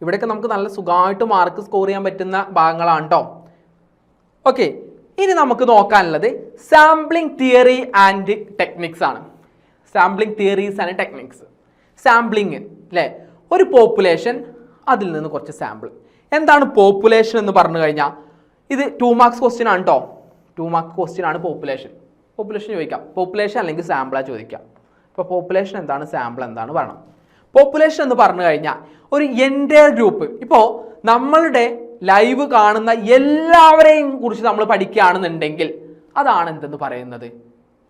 ഇവിടെയൊക്കെ നമുക്ക് നല്ല സുഖമായിട്ട് മാർക്ക് സ്കോർ ചെയ്യാൻ പറ്റുന്ന ഭാഗങ്ങളാണ് കേട്ടോ ഓക്കെ ഇനി നമുക്ക് നോക്കാനുള്ളത് സാമ്പിളിംഗ് തിയറി ആൻഡ് ടെക്നിക്സ് ആണ്. Sampling theories and techniques sampling അല്ലേ ഒരു പോപ്പുലേഷൻ അതിൽ നിന്ന് കുറച്ച് സാമ്പിൾ എന്താണ് പോപ്പുലേഷൻ എന്ന് പറഞ്ഞു കഴിഞ്ഞാൽ? ഇത് ടു മാർക്സ് ക്വസ്റ്റ്യൻ ആണ് കേട്ടോ ടു മാർക്ക് ക്വസ്റ്റ്യൻ ആണ് പോപ്പുലേഷൻ പോപ്പുലേഷൻ ചോദിക്കാം. പോപ്പുലേഷൻ അല്ലെങ്കിൽ സാമ്പിളാണ് ചോദിക്കാം. ഇപ്പോൾ പോപ്പുലേഷൻ എന്താണ്? സാമ്പിൾ എന്താണ് പറയണം. പോപ്പുലേഷൻ എന്ന് പറഞ്ഞു കഴിഞ്ഞാൽ ഒരു എന്റെ ഗ്രൂപ്പ്. ഇപ്പോൾ നമ്മളുടെ ലൈവ് കാണുന്ന എല്ലാവരെയും കുറിച്ച് നമ്മൾ പഠിക്കുകയാണെന്നുണ്ടെങ്കിൽ അതാണ് എന്തെന്ന് പറയുന്നത്?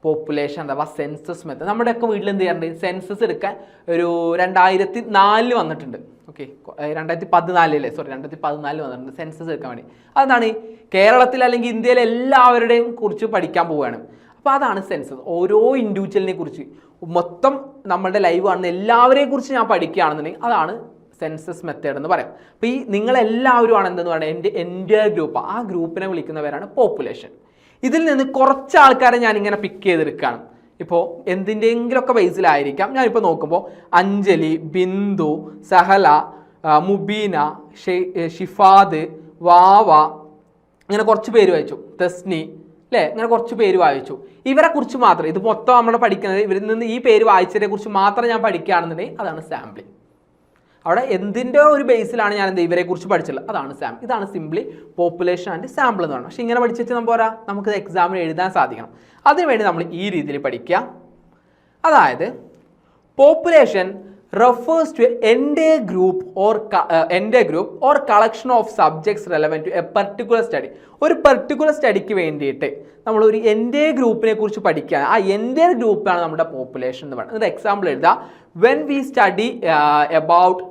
പോപ്പുലേഷൻ അഥവാ സെൻസസ് മെത്തേഡ് നമ്മുടെയൊക്കെ വീട്ടിൽ എന്ത് ചെയ്യാറുണ്ട്? സെൻസസ് എടുക്കാൻ ഒരു രണ്ടായിരത്തി നാലിൽ വന്നിട്ടുണ്ട്. ഓക്കെ രണ്ടായിരത്തി പതിനാലിലെ സോറി രണ്ടായിരത്തി പതിനാലിൽ വന്നിട്ടുണ്ട്. സെൻസസ് എടുക്കാൻ വേണ്ടി. അതാണ് കേരളത്തിൽ അല്ലെങ്കിൽ ഇന്ത്യയിലെ എല്ലാവരുടെയും കുറിച്ച് പഠിക്കാൻ പോവുകയാണ്. അപ്പോൾ അതാണ് സെൻസസ് ഓരോ ഇൻഡിവിജ്വലിനെ കുറിച്ച്. മൊത്തം നമ്മളുടെ ലൈവ് കാണുന്ന എല്ലാവരെയും കുറിച്ച് ഞാൻ പഠിക്കുകയാണെന്നുണ്ടെങ്കിൽ അതാണ് സെൻസസ് മെത്തേഡ് എന്ന് പറയാം. അപ്പോൾ ഈ നിങ്ങളെല്ലാവരും ആണ് എന്തെന്ന് പറയുന്നത് എന്റെ എന്റെ ഗ്രൂപ്പ്. ആ ഗ്രൂപ്പിനെ വിളിക്കുന്നവരാണ് പോപ്പുലേഷൻ ഇതിൽ നിന്ന് കുറച്ച് ആൾക്കാരെ ഞാനിങ്ങനെ പിക്ക് ചെയ്തെടുക്കുകയാണ് ഇപ്പോൾ എന്തിന്റെങ്കിലുമൊക്കെ ബേസിലായിരിക്കാം ഞാനിപ്പോൾ നോക്കുമ്പോൾ അഞ്ജലി ബിന്ദു സഹല മുബീന ഷിഫാദ് വാവ ഇങ്ങനെ കുറച്ച് പേര് വായിച്ചു. തസ്നി അല്ലേ ഇങ്ങനെ കുറച്ച് പേര് വായിച്ചു. ഇവരെ കുറിച്ച് മാത്രം. ഇത് മൊത്തം നമ്മൾ പഠിക്കുന്നത് ഇവരിൽ നിന്ന് ഈ പേര് വായിച്ചതിനെ കുറിച്ച് മാത്രം ഞാൻ പഠിക്കുകയാണെന്നുണ്ടെങ്കിൽ അതാണ് സാമ്പിളിംഗ് അവിടെ എന്തിന്റെ ഒരു ബേസിലാണ് ഞാൻ എന്ത് ഇവരെ കുറിച്ച് പഠിച്ചുള്ളത് അതാണ് സാം ഇതാണ് സിംപ്ലി പോപ്പുലേഷൻ ആൻഡ് സാമ്പിൾ എന്ന് പറയുന്നത്. പക്ഷേ ഇങ്ങനെ പഠിച്ചിട്ട് നമ്മൾ പോരാ നമുക്ക് എക്സാമിന് എഴുതാൻ സാധിക്കണം. അതിനുവേണ്ടി നമ്മൾ ഈ രീതിയിൽ പഠിക്കുക. അതായത് പോപ്പുലേഷൻ റെഫേഴ്സ് ടു എന്റെ ഗ്രൂപ്പ് ഓർ എന്റെ group or collection of subjects relevant to a particular study ഒരു പർട്ടിക്കുലർ സ്റ്റഡിക്ക് വേണ്ടിയിട്ട് നമ്മൾ ഒരു എന്റെ ഗ്രൂപ്പിനെ കുറിച്ച് പഠിക്കുകയാണ്. ആ എന്റെ ഗ്രൂപ്പാണ് നമ്മുടെ പോപ്പുലേഷൻ എന്ന് പറയുന്നത്. എക്സാമ്പിൾ എഴുതാം when we study about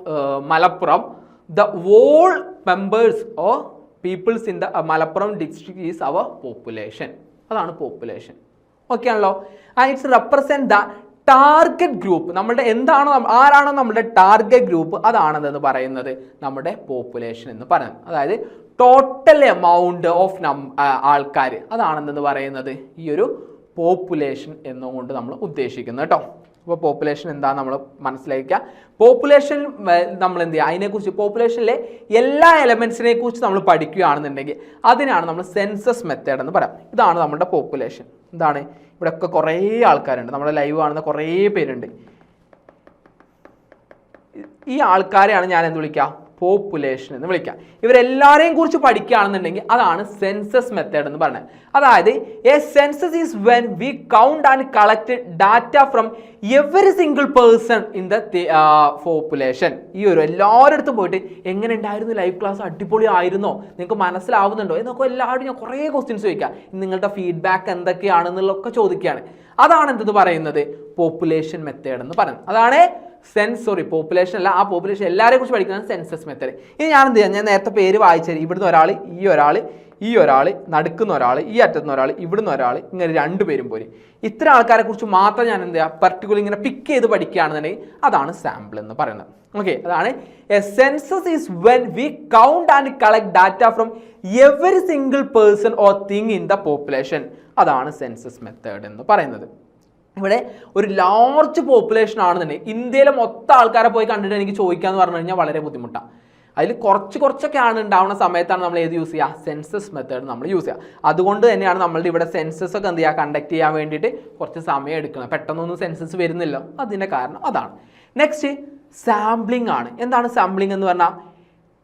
Malappuram the whole members or peoples in the Malappuram district is our population അതാണ് പോപ്പുലേഷൻ ഓക്കെ ആണല്ലോ? And it's represent the target group നമ്മുടെ എന്താണ് ആരാണോ നമ്മുടെ ടാർഗറ്റ് ഗ്രൂപ്പ് അതാണെന്ന് പറയുന്നത് നമ്മുടെ പോപ്പുലേഷൻ എന്ന് പറയുന്നത്. അതായത് ടോട്ടൽ എമൗണ്ട് ഓഫ് നം ആൾക്കാർ അതാണെന്ന് പറയുന്നത് ഈ ഒരു പോപ്പുലേഷൻ എന്നുകൊണ്ട് നമ്മൾ ഉദ്ദേശിക്കുന്നത് കേട്ടോ. അപ്പോൾ പോപ്പുലേഷൻ എന്താ നമ്മൾ മനസ്സിലാക്കുക പോപ്പുലേഷൻ നമ്മൾ എന്ത് ചെയ്യുക അതിനെക്കുറിച്ച് പോപ്പുലേഷനിലെ എല്ലാ എലമെൻസിനെ കുറിച്ച് നമ്മൾ പഠിക്കുകയാണെന്നുണ്ടെങ്കിൽ അതിനാണ് നമ്മൾ സെൻസസ് മെത്തേഡ് എന്ന് പറയാം. ഇതാണ് നമ്മുടെ പോപ്പുലേഷൻ എന്താണ് ഇവിടെയൊക്കെ കുറേ ആൾക്കാരുണ്ട്. നമ്മുടെ ലൈവ് കാണുന്ന കുറേ പേരുണ്ട്. ഈ ആൾക്കാരെയാണ് ഞാൻ എന്ത് വിളിക്കുക പോപ്പുലേഷൻ എന്ന് വിളിക്കുക ഇവരെല്ലാവരെയും കുറിച്ച് പഠിക്കുകയാണെന്നുണ്ടെങ്കിൽ അതാണ് സെൻസസ് മെത്തേഡ് എന്ന് പറയുന്നത് അതായത് a census is when we count and collect data from every single person in the population ഈ ഒരു എല്ലാവരുടെ അടുത്തും പോയിട്ട് എങ്ങനെ ഉണ്ടായിരുന്നു ലൈവ് ക്ലാസ് അടിപൊളി ആയിരുന്നോ? നിങ്ങൾക്ക് മനസ്സിലാവുന്നുണ്ടോ? എന്നൊക്കെ എല്ലാവരും ഞാൻ കുറേ ക്വസ്റ്റ്യൻസ് ചോദിക്കാം. നിങ്ങളുടെ ഫീഡ്ബാക്ക് എന്തൊക്കെയാണെന്നുള്ളതൊക്കെ ചോദിക്കുകയാണ്. അതാണ് എന്തെന്ന് പറയുന്നത്? പോപ്പുലേഷൻ മെത്തേഡ് എന്ന് പറയുന്നത്. അതാണ് സെൻസ് സോറി പോപ്പുലേഷൻ അല്ല ആ പോപ്പുലേഷൻ എല്ലാവരെയും കുറിച്ച് പഠിക്കുന്നത് സെൻസസ് മെത്തേഡ് ഇനി ഞാൻ എന്ത് ചെയ്യാം? ഞാൻ നേരത്തെ പേര് വായിച്ചത് ഇവിടുന്ന് ഒരാൾ ഈ ഒരാൾ ഈ ഒരാൾ നടുക്കുന്ന ഒരാൾ ഈ അറ്റത്തുനിന്ന് ഒരാൾ ഇവിടുന്ന് ഒരാൾ ഇങ്ങനെ രണ്ട് പേരും പോരും. ഇത്ര ആൾക്കാരെ കുറിച്ച് മാത്രം ഞാൻ എന്ത് ചെയ്യുക പർട്ടിക്കുലർ ഇങ്ങനെ പിക്ക് ചെയ്ത് പഠിക്കുകയാണെന്നുണ്ടെങ്കിൽ അതാണ് സാമ്പിൾ എന്ന് പറയുന്നത്. ഓക്കെ അതാണ്. A census is when we count and collect data from every single person or thing in the population അതാണ് സെൻസസ് മെത്തേഡ് എന്ന് പറയുന്നത്. ഇവിടെ ഒരു ലാർജ് പോപ്പുലേഷൻ ആണെന്നുണ്ടെങ്കിൽ ഇന്ത്യയിലെ മൊത്തം ആൾക്കാരെ പോയി കണ്ടിട്ട് എനിക്ക് ചോദിക്കാന്ന് പറഞ്ഞു കഴിഞ്ഞാൽ വളരെ ബുദ്ധിമുട്ടാണ് അതിൽ കുറച്ച് കുറച്ചൊക്കെ ആണ് ഉണ്ടാവുന്ന സമയത്താണ് നമ്മൾ ഏത് യൂസ് ചെയ്യുക? സെൻസസ് മെത്തേഡ് നമ്മൾ യൂസ് ചെയ്യുക. അതുകൊണ്ട് തന്നെയാണ് നമ്മളുടെ ഇവിടെ സെൻസസ് ഒക്കെ എന്ത് ചെയ്യുക? കണ്ടക്ട് ചെയ്യാൻ വേണ്ടിയിട്ട് കുറച്ച് സമയം എടുക്കുന്നത്. പെട്ടെന്നൊന്നും സെൻസസ് വരുന്നില്ല. അതിന്റെ കാരണം അതാണ്. നെക്സ്റ്റ് സാമ്പിളിംഗ് ആണ്. എന്താണ് സാമ്പിളിംഗ് എന്ന് പറഞ്ഞാൽ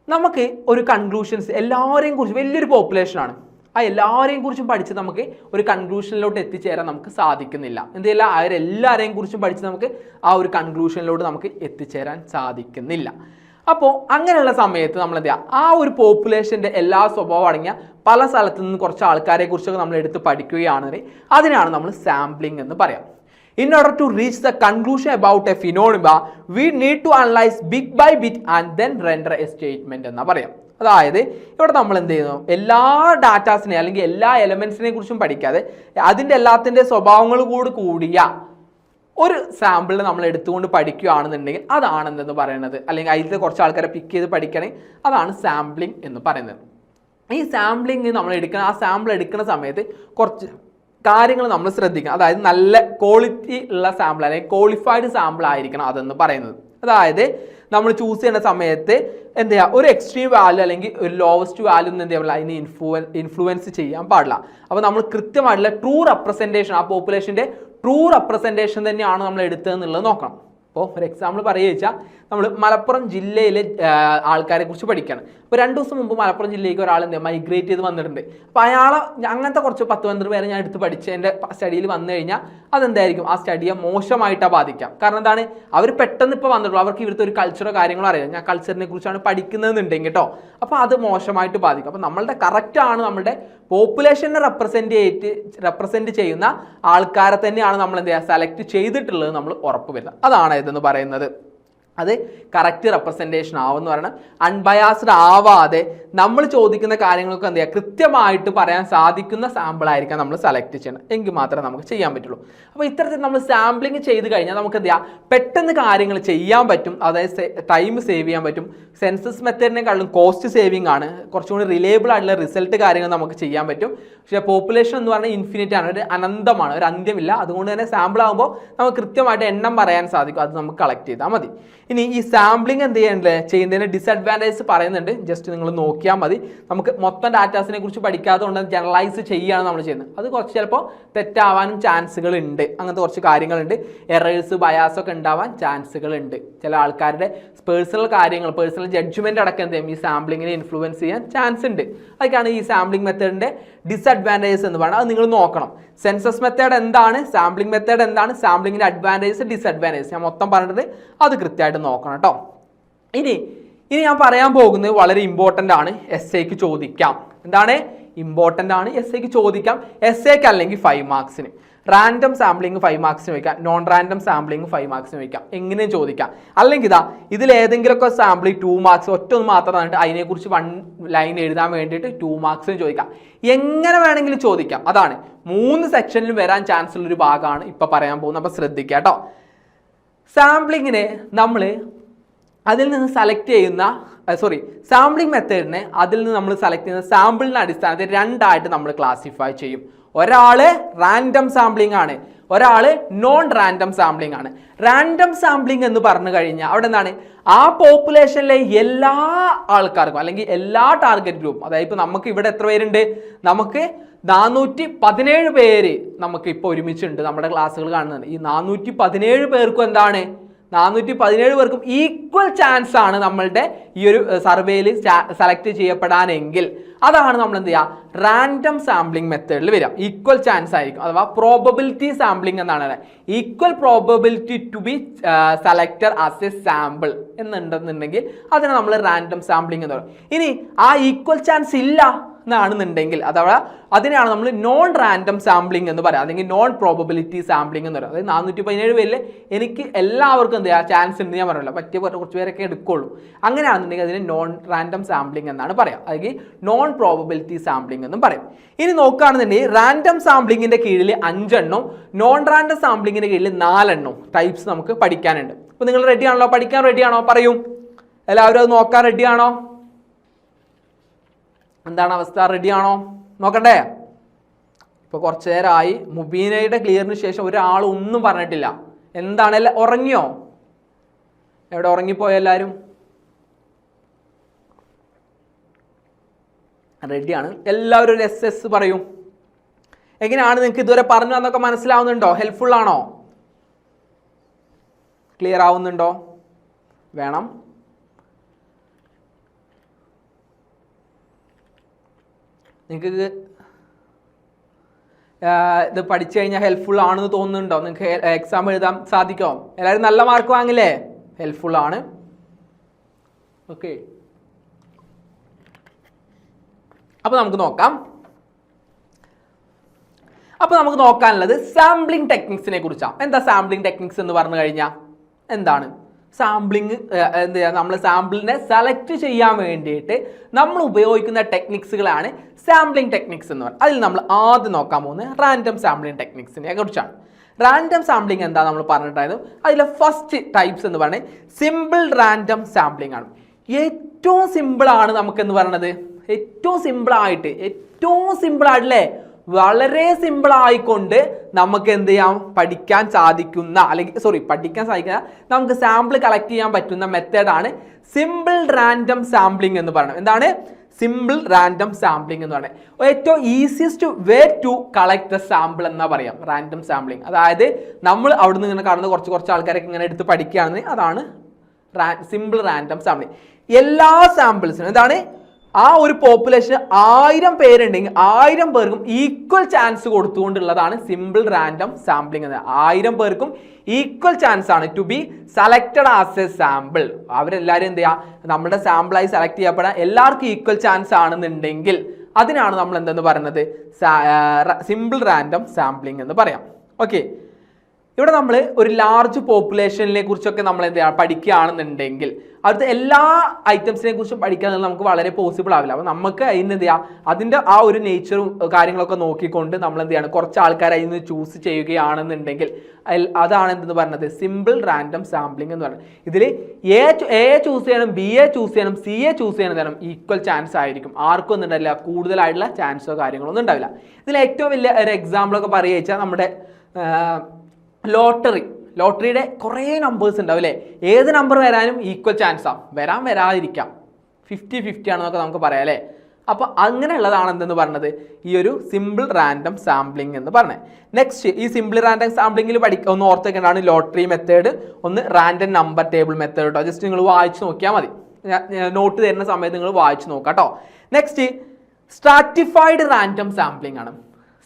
നമുക്ക് ഒരു കൺക്ലൂഷൻസ് എല്ലാവരെയും കുറിച്ച് വലിയൊരു പോപ്പുലേഷനാണ് ആ എല്ലാവരെയും കുറിച്ചും പഠിച്ച് നമുക്ക് ഒരു കൺക്ലൂഷനിലോട്ട് എത്തിച്ചേരാൻ നമുക്ക് സാധിക്കുന്നില്ല. എന്തെല്ലാം അവരെല്ലാവരെയും കുറിച്ചും പഠിച്ച് നമുക്ക് ആ ഒരു കൺക്ലൂഷനിലോട്ട് നമുക്ക് എത്തിച്ചേരാൻ സാധിക്കുന്നില്ല. അപ്പോൾ അങ്ങനെയുള്ള സമയത്ത് നമ്മൾ എന്ത് ചെയ്യുക ആ ഒരു പോപ്പുലേഷന്റെ എല്ലാ സ്വഭാവം അടങ്ങിയ പല സ്ഥലത്തു നിന്ന് കുറച്ച് ആൾക്കാരെ കുറിച്ചൊക്കെ നമ്മൾ എടുത്ത് പഠിക്കുകയാണെങ്കിൽ അതിനാണ് നമ്മൾ സാമ്പിളിംഗ് എന്ന് പറയാം. In order to reach the conclusion about a phenomena, we need to analyse big by bit and then render a statement എന്നാ പറയാം. അതായത് ഇവിടെ നമ്മൾ എന്ത് ചെയ്യുന്നു? എല്ലാ ഡാറ്റാസിനെ അല്ലെങ്കിൽ എല്ലാ എലമെന്റ്സിനെ കുറിച്ചും പഠിക്കാതെ അതിന്റെ എല്ലാത്തിന്റെ സ്വഭാവങ്ങൾ കൂടി കൂടിയ ഒരു സാമ്പിൾ നമ്മൾ എടുത്തുകൊണ്ട് പഠിക്കുകയാണെന്നുണ്ടെങ്കിൽ അതാണ് എന്തെന്ന് പറയുന്നത്. അല്ലെങ്കിൽ അതിൽ കുറച്ച് ആൾക്കാരെ പിക്ക് ചെയ്ത് പഠിക്കണമെങ്കിൽ അതാണ് സാമ്പിളിംഗ് എന്ന് പറയുന്നത്. ഈ സാമ്പിളിങ് നമ്മൾ എടുക്കുന്ന ആ സാമ്പിൾ എടുക്കുന്ന സമയത്ത് കുറച്ച് കാര്യങ്ങൾ നമ്മൾ ശ്രദ്ധിക്കണം. അതായത് നല്ല ക്വാളിറ്റി ഉള്ള സാമ്പിൾ അല്ലെങ്കിൽ ക്വാളിഫൈഡ് സാമ്പിൾ ആയിരിക്കണം അതെന്ന് പറയുന്നത്. അതായത് നമ്മൾ ചൂസ് ചെയ്യുന്ന സമയത്ത് എന്ത് ചെയ്യുക ഒരു എക്സ്ട്രീം വാല്യൂ അല്ലെങ്കിൽ ഒരു ലോവസ്റ്റ് വാല്യൂ ഒന്നും എന്ത് ചെയ്യാൻ അതിനെ ഇൻഫ്ലുവൻ ഇൻഫ്ലുവൻസ് ചെയ്യാൻ പാടില്ല. അപ്പോൾ നമ്മൾ കൃത്യമായിട്ടുള്ള ട്രൂ റെപ്രസെന്റേഷൻ ആ പോപ്പുലേഷന്റെ ട്രൂ റെപ്രസെന്റേഷൻ തന്നെയാണ് നമ്മൾ എടുത്തതെന്നുള്ളത് നോക്കണം. അപ്പോൾ ഒരു എക്സാമ്പിൾ പറയുക വെച്ചാൽ നമ്മൾ മലപ്പുറം ജില്ലയിലെ ആൾക്കാരെ കുറിച്ച് പഠിക്കുകയാണ് അപ്പോൾ രണ്ട് ദിവസം മുമ്പ് മലപ്പുറം ജില്ലയിലേക്ക് ഒരാൾ എന്ത് മൈഗ്രേറ്റ് ചെയ്ത് വന്നിട്ടുണ്ട്. അപ്പോൾ അയാളെ അങ്ങനത്തെ കുറച്ച് പത്ത് പന്ത്രണ്ട് പേരെ ഞാൻ എടുത്ത് പഠിച്ച് എന്റെ സ്റ്റഡിയിൽ വന്നു കഴിഞ്ഞാൽ അതെന്തായിരിക്കും? ആ സ്റ്റഡിയെ മോശമായിട്ടാണ് ബാധിക്കാം. കാരണം എന്താണ്? അവർ പെട്ടെന്ന് ഇപ്പോൾ വന്നിട്ടുള്ളൂ. അവർക്ക് ഇവിടുത്തെ ഒരു കൾച്ചറോ കാര്യങ്ങളോ അറിയാം. ഞാൻ കൾച്ചറിനെ കുറിച്ചാണ് പഠിക്കുന്നതെന്നുണ്ടെങ്കിൽ കേട്ടോ. അപ്പോൾ അത് മോശമായിട്ട് ബാധിക്കും. അപ്പോൾ നമ്മളുടെ കറക്റ്റാണ് ആണ് നമ്മളുടെ പോപ്പുലേഷനെ റെപ്രസെന്റ് ചെയ്ത് റെപ്രസെന്റ് ചെയ്യുന്ന ആൾക്കാരെ തന്നെയാണ് നമ്മൾ എന്ത് ചെയ്യുക? സെലക്ട് ചെയ്തിട്ടുള്ളത് നമ്മൾ ഉറപ്പ് വരുന്നത് അതാണ് ഇതെന്ന് പറയുന്നത്. അത് കറക്റ്റ് റെപ്രസെന്റേഷൻ ആവുമെന്ന് പറയണം. അൺബയാസ്ഡ് ആവാതെ നമ്മൾ ചോദിക്കുന്ന കാര്യങ്ങളൊക്കെ എന്ത് ചെയ്യുക കൃത്യമായിട്ട് പറയാൻ സാധിക്കുന്ന സാമ്പിൾ ആയിരിക്കാം നമ്മൾ സെലക്ട് ചെയ്യണം. എങ്കിൽ മാത്രമേ നമുക്ക് ചെയ്യാൻ പറ്റുള്ളൂ. അപ്പോൾ ഇത്തരത്തിൽ നമ്മൾ സാമ്പിളിങ് ചെയ്ത് കഴിഞ്ഞാൽ നമുക്ക് എന്ത് ചെയ്യാം? പെട്ടെന്ന് കാര്യങ്ങൾ ചെയ്യാൻ പറ്റും. അതായത് ടൈം സേവ് ചെയ്യാൻ പറ്റും. സെൻസസ് മെത്തേഡിനെക്കാളും കോസ്റ്റ് സേവിങ് ആണ്. കുറച്ചുകൂടി റിലേബിൾ ആയിട്ടുള്ള റിസൾട്ട് കാര്യങ്ങൾ നമുക്ക് ചെയ്യാൻ പറ്റും. പക്ഷേ പോപ്പുലേഷൻ എന്ന് പറഞ്ഞാൽ ഇൻഫിനിറ്റ് ആണ്. ഒരു അനന്തമാണ്. ഒരു അന്ത്യമില്ല. അതുകൊണ്ട് തന്നെ സാമ്പിൾ ആകുമ്പോൾ നമുക്ക് കൃത്യമായിട്ട് എണ്ണം പറയാൻ സാധിക്കും. അത് നമുക്ക് കളക്ട് ചെയ്താൽ മതി. ഇനി ഈ സാമ്പിളിംഗ് എന്ത് ചെയ്യണ്ടേ ചെയ്യുന്നതിന് ഡിസഡ്വാന്റേജ് പറയുന്നുണ്ട്. ജസ്റ്റ് നിങ്ങൾ നോക്കിയാൽ മതി. നമുക്ക് മൊത്തം ഡാറ്റാസിനെ കുറിച്ച് പഠിക്കാതെ കൊണ്ട് ജനറലൈസ് ചെയ്യുകയാണ് നമ്മൾ ചെയ്യുന്നത്. അത് കുറച്ച് ചിലപ്പോൾ തെറ്റാവാനും ചാൻസുകൾ ഉണ്ട് അങ്ങനത്തെ കുറച്ച് കാര്യങ്ങളുണ്ട്. എറേഴ്സ് ബയാസൊക്കെ ഉണ്ടാവാൻ ചാൻസുകൾ ഉണ്ട് ചില ആൾക്കാരുടെ പേഴ്സണൽ കാര്യങ്ങൾ പേഴ്സണൽ ജഡ്ജ്മെന്റ് അടക്കം എന്ത് ഈ സാമ്പിളിങ്ങിനെ ഇൻഫ്ലുവൻസ് ചെയ്യാൻ ചാൻസ് ഉണ്ട്. അതൊക്കെയാണ് ഈ സാമ്പിളിംഗ് മെത്തേഡിന്റെ ഡിസഡ്വാന്റേജസ് എന്ന് പറയുന്നത്. അത് നിങ്ങൾ നോക്കണം. സെൻസസ് മെത്തേഡ് എന്താണ്? സാമ്പിളിംഗ് മെത്തേഡ് എന്താണ്? സാമ്പിളിങ്ങിന്റെ അഡ്വാന്റേജസ് ഡിസഡ്വാന്റേജസ് ഞാൻ മൊത്തം പറഞ്ഞിട്ട് അത് കൃത്യമായിട്ട് നോക്കണം കേട്ടോ. ഇനി ഇനി ഞാൻ പറയാൻ പോകുന്നത് വളരെ ഇമ്പോർട്ടന്റ് ആണ്. എസ് എക്ക് ചോദിക്കാം. എന്താണ്? ഇമ്പോർട്ടന്റ് ആണ്. എസ് എക്ക് ചോദിക്കാം. എസ് എക്ക് അല്ലെങ്കിൽ ഫൈവ് മാർക്സിന് റാൻഡം സാമ്പിളിംഗ് ഫൈവ് മാർക്സിന് വയ്ക്കാം നോൺ റാൻഡം സാമ്പിളിംഗ് ഫൈവ് മാർക്സിന് വയ്ക്കാം എങ്ങനെയും ചോദിക്കാം. അല്ലെങ്കിൽ ഇതാ ഇതിൽ ഏതെങ്കിലുമൊക്കെ സാമ്പിൾ ടു മാർക്സ് ഒറ്റ ഒന്ന് മാത്രം തന്നിട്ട് അതിനെക്കുറിച്ച് വൺ ലൈൻ എഴുതാൻ വേണ്ടിയിട്ട് ടു മാർക്സിന് ചോദിക്കാം. എങ്ങനെ വേണമെങ്കിലും ചോദിക്കാം. അതാണ്. മൂന്ന് സെക്ഷനിലും വരാൻ ചാൻസ് ഉള്ള ഒരു ഭാഗമാണ് ഇപ്പം പറയാൻ പോകുന്നത്. അപ്പോൾ ശ്രദ്ധിക്കുക കേട്ടോ. സാമ്പിളിങ്ങിനെ നമ്മൾ അതിൽ നിന്ന് സെലക്ട് ചെയ്യുന്ന സോറി സാമ്പിളിംഗ് മെത്തേഡിനെ അതിൽ നിന്ന് നമ്മൾ സെലക്ട് ചെയ്യുന്ന സാമ്പിളിന്റെ അടിസ്ഥാനത്തിൽ രണ്ടായിട്ട് നമ്മൾ ക്ലാസിഫൈ ചെയ്യും. ഒരാൾ റാൻഡം സാമ്പിളിംഗ് ആണ്. ഒരാൾ നോൺ റാൻഡം സാമ്പിളിംഗ് ആണ്. റാൻഡം സാമ്പിളിംഗ് എന്ന് പറഞ്ഞു കഴിഞ്ഞാൽ അവിടെ എന്താണ്? ആ പോപ്പുലേഷനിലെ എല്ലാ ആൾക്കാർക്കും അല്ലെങ്കിൽ എല്ലാ ടാർഗറ്റ് ഗ്രൂപ്പും അതായത് ഇപ്പോൾ നമുക്ക് ഇവിടെ എത്ര പേരുണ്ട്? നമുക്ക് നാനൂറ്റി പതിനേഴ് പേര് നമുക്ക് ഇപ്പോൾ ഒരുമിച്ചുണ്ട് നമ്മുടെ ക്ലാസ്സുകൾ കാണുന്നുണ്ട്. ഈ നാനൂറ്റി പതിനേഴ് പേർക്കും എന്താണ്? നാനൂറ്റി പതിനേഴ് പേർക്കും ഈക്വൽ ചാൻസ് ആണ് നമ്മളുടെ ഈ ഒരു സർവേയിൽ സെലക്ട് ചെയ്യപ്പെടാനെങ്കിൽ. അതാണ് നമ്മൾ എന്ത് ചെയ്യുക റാൻഡം സാമ്പിളിംഗ് മെത്തേഡിൽ വരിക ഈക്വൽ ചാൻസ് ആയിരിക്കും. അഥവാ പ്രോബബിലിറ്റി സാമ്പിളിംഗ് എന്നാണ് equal probability to be selector as a sample എന്നുണ്ടെന്നുണ്ടെങ്കിൽ അതിനെ നമ്മൾ റാൻഡം സാമ്പിളിംഗ് എന്ന് പറയും. ഇനി ആ ഈക്വൽ ചാൻസ് ഇല്ല. എന്നാണെന്നുണ്ടെങ്കിൽ അഥവാ അതിനാണ് നമ്മൾ നോൺ റാൻഡം സാമ്പിളിംഗ് എന്ന് പറയാം അല്ലെങ്കിൽ നോൺ പ്രോബബിലിറ്റി സാമ്പിളിംഗ് എന്ന് പറയാം. അതായത് നാനൂറ്റി പതിനേഴ് പേരിൽ എനിക്ക് എല്ലാവർക്കും എന്താ ചാൻസ് ഉണ്ട് ഞാൻ പറയുള്ളൂ പറ്റിയ കുറച്ച് പേരൊക്കെ എടുക്കുള്ളൂ. അങ്ങനെയാണെന്നുണ്ടെങ്കിൽ അതിന് നോൺ റാൻഡം സാമ്പിളിംഗ് എന്നാണ് പറയാം അല്ലെങ്കിൽ നോൺ പ്രോബബിലിറ്റി സാമ്പിളിംഗ് എന്നും പറയും. ഇനി നോക്കുകയാണെന്നുണ്ടെങ്കിൽ റാൻഡം സാമ്പിളിങ്ങിന്റെ കീഴിൽ അഞ്ചെണ്ണം നോൺ റാൻഡം സാമ്പിളിങ്ങിന്റെ കീഴിൽ നാലെണ്ണം ടൈപ്സ് നമുക്ക് പഠിക്കാനുണ്ട്. അപ്പോൾ നിങ്ങൾ റെഡിയാണല്ലോ പഠിക്കാൻ റെഡിയാണോ പറയും. എല്ലാവരും അത് നോക്കാൻ റെഡിയാണോ എന്താണ് അവസ്ഥ? റെഡിയാണോ? നോക്കണ്ടേ ഇപ്പോൾ കുറച്ച് നേരമായി മുബീനയുടെ ക്ലിയറിന് ശേഷം ഒരാൾ ഒന്നും പറഞ്ഞിട്ടില്ല. എന്താണ്? ഉറങ്ങിയോ? എവിടെ ഉറങ്ങിപ്പോയോ എല്ലാവരും റെഡിയാണ്. എല്ലാവരും ഒരു എസ് എസ് പറയും. എങ്ങനെയാണ് നിങ്ങൾക്ക് ഇതുവരെ പറഞ്ഞു എന്നൊക്കെ മനസ്സിലാവുന്നുണ്ടോ? ഹെൽപ്ഫുൾ ആണോ? ക്ലിയർ ആവുന്നുണ്ടോ? വേണം. നിങ്ങൾക്ക് ഇത് പഠിച്ചു കഴിഞ്ഞാൽ ഹെൽപ്ഫുൾ ആണെന്ന് തോന്നുന്നുണ്ടോ? നിങ്ങൾക്ക് എക്സാം എഴുതാൻ സാധിക്കുമോ എല്ലാവരും നല്ല മാർക്ക് വാങ്ങില്ലേ? ഹെൽപ്ഫുൾ ആണ്. ഓക്കെ അപ്പോൾ നമുക്ക് നോക്കാം. അപ്പോൾ നമുക്ക് നോക്കാനുള്ളത് സാമ്പിളിംഗ് ടെക്നിക്സിനെ കുറിച്ചാണ് എന്താ സാമ്പിളിംഗ് ടെക്നിക്സ് എന്ന് പറഞ്ഞു കഴിഞ്ഞാൽ എന്താണ്? സാമ്പിളിങ് എന്ത് ചെയ്യുക നമ്മൾ സാമ്പിളിനെ സെലക്ട് ചെയ്യാൻ വേണ്ടിയിട്ട് നമ്മൾ ഉപയോഗിക്കുന്ന ടെക്നിക്സുകളാണ് സാമ്പിളിംഗ് ടെക്നിക്സ് എന്ന് പറയുന്നത്. അതിൽ നമ്മൾ ആദ്യം നോക്കാൻ പോകുന്നത് റാൻഡം സാമ്പിളിംഗ് ടെക്നിക്സിനെ കുറിച്ചാണ്. റാൻഡം സാമ്പിളിംഗ് എന്താ നമ്മൾ പറഞ്ഞിട്ടായിരുന്നു അതിലെ ഫസ്റ്റ് ടൈപ്സ് എന്ന് പറയുന്നത് സിമ്പിൾ റാൻഡം സാമ്പിളിംഗ് ആണ്. ഏറ്റവും സിമ്പിളാണ് നമുക്കെന്ന് പറയണത്. ഏറ്റവും സിമ്പിളായിട്ട് ഏറ്റവും സിമ്പിൾ ആയിട്ടല്ലേ? വളരെ സിമ്പിൾ ആയിക്കൊണ്ട് നമുക്ക് എന്ത് ചെയ്യാം പഠിക്കാൻ സാധിക്കുന്ന അല്ലെങ്കിൽ സോറി പഠിക്കാൻ സാധിക്കുന്ന നമുക്ക് സാമ്പിൾ കളക്ട് ചെയ്യാൻ പറ്റുന്ന മെത്തേഡാണ് സിമ്പിൾ റാൻഡം സാമ്പിളിംഗ് എന്ന് പറയുന്നത്. എന്താണ്? സിമ്പിൾ റാൻഡം സാമ്പിളിംഗ് എന്ന് പറയുന്നത്. ഏറ്റവും easiest way to collect the sample എന്നാ പറയാം. റാൻഡം സാമ്പിളിംഗ് അതായത് നമ്മൾ അവിടുന്ന് ഇങ്ങനെ കാണുന്ന കുറച്ച് കുറച്ച് ആൾക്കാരൊക്കെ ഇങ്ങനെ എടുത്ത് പഠിക്കുകയാണെന്ന് അതാണ് സിമ്പിൾ റാൻഡം സാമ്പിളിംഗ് എല്ലാ സാമ്പിൾസിനും എന്താണ്? ആ ഒരു പോപ്പുലേഷൻ ആയിരം പേരുണ്ടെങ്കിൽ ആയിരം പേർക്കും ഈക്വൽ ചാൻസ് കൊടുത്തുകൊണ്ടുള്ളതാണ് സിമ്പിൾ റാൻഡം സാമ്പിളിംഗ് എന്ന്. ആയിരം പേർക്കും ഈക്വൽ ചാൻസ് ആണ് to be selected as a sample അവരെല്ലാവരും എന്ത് ചെയ്യുക നമ്മുടെ സാമ്പിളായി സെലക്ട് ചെയ്യപ്പെടാൻ എല്ലാവർക്കും ഈക്വൽ ചാൻസ് ആണെന്നുണ്ടെങ്കിൽ അതിനാണ് നമ്മൾ എന്തെന്ന് പറയുന്നത്? സിമ്പിൾ റാൻഡം സാമ്പിളിംഗ് എന്ന് പറയാം. ഓക്കെ ഇവിടെ നമ്മൾ ഒരു ലാർജ് പോപ്പുലേഷനെ കുറിച്ചൊക്കെ നമ്മൾ എന്ത് പഠിക്കുകയാണെന്നുണ്ടെങ്കിൽ അവിടുത്തെ എല്ലാ ഐറ്റംസിനെ കുറിച്ചും പഠിക്കാൻ നമുക്ക് വളരെ പോസിബിൾ ആവില്ല. അപ്പോൾ നമുക്ക് അതിന് എന്ത് ചെയ്യാം അതിന്റെ ആ ഒരു നേച്ചറും കാര്യങ്ങളൊക്കെ നോക്കിക്കൊണ്ട് നമ്മൾ എന്ത് ചെയ്യണം കുറച്ച് ആൾക്കാർ അതിൽ നിന്ന് ചൂസ് ചെയ്യുകയാണെന്നുണ്ടെങ്കിൽ അതാണ് എന്തെന്ന് പറഞ്ഞത്? സിമ്പിൾ റാൻഡം സാമ്പിളിംഗ് എന്ന് പറയുന്നത് ഇതിൽ എ എ ചൂസ് ചെയ്യണം ബി എ ചൂസ് ചെയ്യണം സി എ ചൂസ് ചെയ്യണം ഈക്വൽ ചാൻസ് ആയിരിക്കും. ആർക്കും ഒന്നും കൂടുതലായിട്ടുള്ള ചാൻസോ കാര്യങ്ങളോ ഒന്നും ഉണ്ടാവില്ല. ഇതിൽ ഏറ്റവും വലിയ ഒരു എക്സാമ്പിളൊക്കെ പറയുക വെച്ചാൽ നമ്മുടെ ലോട്ടറി. ലോട്ടറിയുടെ കുറേ നമ്പേഴ്സ് ഉണ്ടാവും അല്ലേ? ഏത് നമ്പർ വരാനും ഈക്വൽ ചാൻസാണ് വരാൻ വരാതിരിക്കാം. ഫിഫ്റ്റി ഫിഫ്റ്റി ആണെന്നൊക്കെ നമുക്ക് പറയാം അല്ലേ? അപ്പോൾ അങ്ങനെയുള്ളതാണ് എന്തെന്ന് പറഞ്ഞത്? ഈ ഒരു സിമ്പിൾ റാൻഡം സാമ്പിളിംഗ് എന്ന് പറഞ്ഞത് നെക്സ്റ്റ് ഈ സിമ്പിൾ റാൻഡം സാമ്പിളിംഗിൽ പഠിക്കുക ഒന്ന് ഓർത്തേക്കേണ്ടതാണ് ലോട്ടറി മെത്തേഡ് ഒന്ന് റാൻഡം നമ്പർ ടേബിൾ മെത്തേഡ് കേട്ടോ ജസ്റ്റ് നിങ്ങൾ വായിച്ച് നോക്കിയാൽ മതി. നോട്ട് തരുന്ന സമയത്ത് നിങ്ങൾ വായിച്ച് നോക്കാം കേട്ടോ നെക്സ്റ്റ് സ്ട്രാറ്റിഫൈഡ് റാൻഡം സാമ്പിളിംഗ് ആണ്.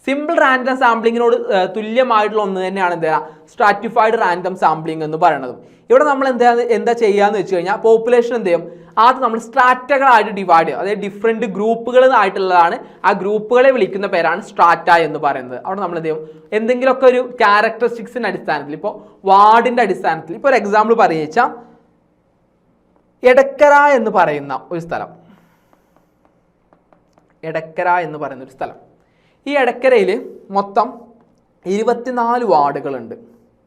സിമ്പിൾ റാൻഡം സാമ്പിളിങ്ങിനോട് തുല്യമായിട്ടുള്ള ഒന്ന് തന്നെയാണ് എന്താ സ്ട്രാറ്റിഫൈഡ് റാൻഡം സാമ്പിളിംഗ് എന്ന് പറയുന്നത്. ഇവിടെ നമ്മൾ എന്താ എന്താ ചെയ്യാന്ന് വെച്ച് കഴിഞ്ഞാൽ പോപ്പുലേഷൻ എന്ത് ചെയ്യും? ആദ്യം നമ്മൾ സ്ട്രാറ്റകളായിട്ട് ഡിവൈഡ് ചെയ്യും അതായത് ഡിഫറെന്റ് ഗ്രൂപ്പുകളായിട്ടുള്ളതാണ് ആ ഗ്രൂപ്പുകളെ വിളിക്കുന്ന പേരാണ് സ്ട്രാറ്റ എന്ന് പറയുന്നത്. അവിടെ നമ്മൾ എന്ത് ചെയ്യും? എന്തെങ്കിലുമൊക്കെ ഒരു ക്യാരക്ടറിസ്റ്റിക്സിന്റെ അടിസ്ഥാനത്തിൽ ഇപ്പോൾ വാർഡിന്റെ അടിസ്ഥാനത്തിൽ ഇപ്പോൾ ഒരു എക്സാമ്പിൾ പറയുക എടക്കര എന്ന് പറയുന്ന ഒരു സ്ഥലം. എടക്കര എന്ന് പറയുന്ന ഒരു സ്ഥലം. ഈ എടക്കരയിൽ മൊത്തം ഇരുപത്തിനാല് വാർഡുകളുണ്ട്.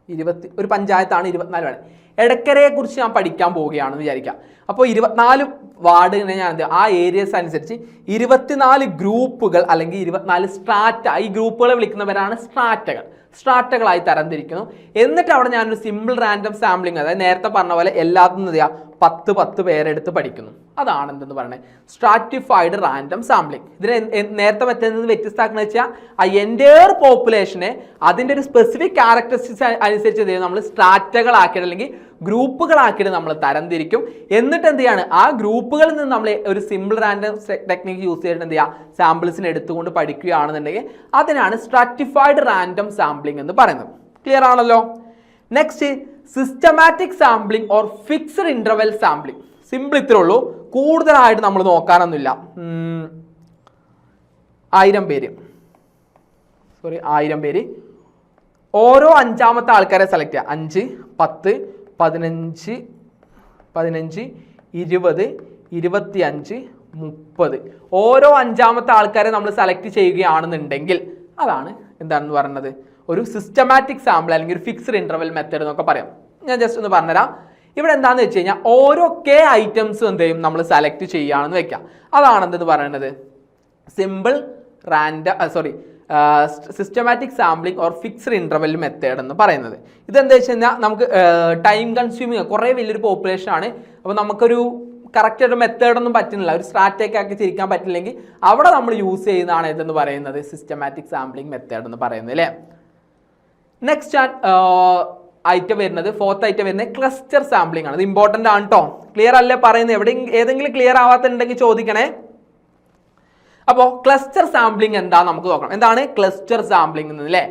ഇരുപത്തി ഒരു പഞ്ചായത്താണ് ഇരുപത്തിനാല് വാർഡ്. എടക്കരയെക്കുറിച്ച് ഞാൻ പഠിക്കാൻ പോവുകയാണെന്ന് വിചാരിക്കാം അപ്പോൾ ഇരുപത്തിനാല് വാർഡിനെ ഞാൻ എന്ത് ആ ഏരിയസ് അനുസരിച്ച് ഇരുപത്തിനാല് ഗ്രൂപ്പുകൾ അല്ലെങ്കിൽ ഇരുപത്തിനാല് സ്ട്രാറ്റ ഈ ഗ്രൂപ്പുകളെ വിളിക്കുന്നവരാണ് സ്ട്രാറ്റകൾ സ്ട്രാറ്റകളായി തരംതിരിക്കുന്നു. എന്നിട്ട് അവിടെ ഞാനൊരു സിമ്പിൾ റാൻഡം സാമ്പിളിങ് അതായത് നേരത്തെ പറഞ്ഞ പോലെ എല്ലാത്തും എന്ത് ചെയ്യുക പത്ത് പത്ത് പേരെടുത്ത് പഠിക്കുന്നു. അതാണ് എന്തെന്ന് പറയുന്നത് സ്ട്രാറ്റിഫൈഡ് റാൻഡം സാമ്പിളിംഗ് ഇതിന് നേരത്തെ മറ്റേ വ്യത്യസ്തമാക്കുന്ന വെച്ചാൽ ആ എന്റയർ പോപ്പുലേഷനെ അതിന്റെ ഒരു സ്പെസിഫിക് ക്യാരക്ടറിസ്റ്റിക്സ് അനുസരിച്ച് എന്ത് ചെയ്യും? നമ്മൾ സ്ട്രാറ്റകളാക്കിയിട്ട് അല്ലെങ്കിൽ ഗ്രൂപ്പുകളാക്കിയിട്ട് നമ്മൾ തരംതിരിക്കും. എന്നിട്ട് എന്ത് ചെയ്യാണ്? ആ ഗ്രൂപ്പുകളിൽ നിന്ന് നമ്മൾ ഒരു സിമ്പിൾ റാൻഡം ടെക്നിക്ക് യൂസ് ചെയ്തിട്ട് എന്ത് ചെയ്യുക സാമ്പിൾസിനെ എടുത്തുകൊണ്ട് പഠിക്കുകയാണെന്നുണ്ടെങ്കിൽ അതിനാണ് സ്ട്രാറ്റിഫൈഡ് റാൻഡം സാമ്പിളിംഗ് എന്ന് പറയുന്നത്. ക്ലിയർ ആണല്ലോ? Next systematic sampling or fixed interval sampling simple ഇത്രേ ഉള്ളൂ. കൂടുതലായിട്ട് നമ്മൾ നോക്കാനൊന്നുമില്ല. ആയിരം പേര്. സോറി ആയിരം പേര്. ഓരോ അഞ്ചാമത്തെ ആൾക്കാരെ സെലക്ട് ചെയ്യുക. അഞ്ച് പത്ത് പതിനഞ്ച് പതിനഞ്ച് ഇരുപത് ഇരുപത്തിയഞ്ച് മുപ്പത്. ഓരോ അഞ്ചാമത്തെ ആൾക്കാരെ നമ്മൾ സെലക്ട് ചെയ്യുകയാണെന്നുണ്ടെങ്കിൽ അതാണ് എന്താണെന്ന് പറയുന്നത്? ഒരു സിസ്റ്റമാറ്റിക് സാമ്പിൾ അല്ലെങ്കിൽ ഒരു ഫിക്സ്ഡ് ഇന്റർവെൽ മെത്തേഡ് എന്നൊക്കെ പറയാം. ഞാൻ ജസ്റ്റ് ഒന്ന് പറഞ്ഞുതരാം. ഇവിടെ എന്താണെന്ന് വെച്ച് കഴിഞ്ഞാൽ ഓരോ കെ ഐറ്റംസ് എന്ത് ചെയ്യും നമ്മൾ സെലക്ട് ചെയ്യുകയാണെന്ന് വെക്കാം. അതാണ് എന്തെന്ന് പറയുന്നത് simple റാൻഡ sorry systematic sampling or fixed interval method എന്ന് പറയുന്നത്. ഇതെന്താ വെച്ച് കഴിഞ്ഞാൽ നമുക്ക് ടൈം കൺസ്യൂമിങ് കുറേ വലിയൊരു പോപ്പുലേഷൻ ആണ്. അപ്പോൾ നമുക്കൊരു കറക്റ്റ് ഒരു മെത്തേഡൊന്നും പറ്റുന്നില്ല. ഒരു സ്ട്രാറ്റേക്ക് ആക്കി തിരിക്കാൻ പറ്റില്ലെങ്കിൽ അവിടെ നമ്മൾ യൂസ് ചെയ്യുന്നതാണ് ഇതെന്ന് പറയുന്നത്? സിസ്റ്റമാറ്റിക് സാമ്പിളിംഗ് മെത്തേഡ് എന്ന് പറയുന്നത് അല്ലേ? നെക്സ്റ്റ് ഐറ്റം വരുന്നത്. ഫോർത്ത് ഐറ്റം വരുന്നത് ക്ലസ്റ്റർ സാമ്പിളിംഗ് ആണ്. ഇത് ഇമ്പോർട്ടന്റ് ആണ് കേട്ടോ ക്ലിയർ അല്ലേ പറയുന്നത്? എവിടെ ഏതെങ്കിലും ക്ലിയർ ആവാത്തുണ്ടെങ്കിൽ ചോദിക്കണേ. അപ്പോൾ ക്ലസ്റ്റർ സാമ്പിളിംഗ് എന്താ നമുക്ക് നോക്കണം. എന്താണ് ക്ലസ്റ്റർ സാമ്പിളിംഗ് അല്ലേ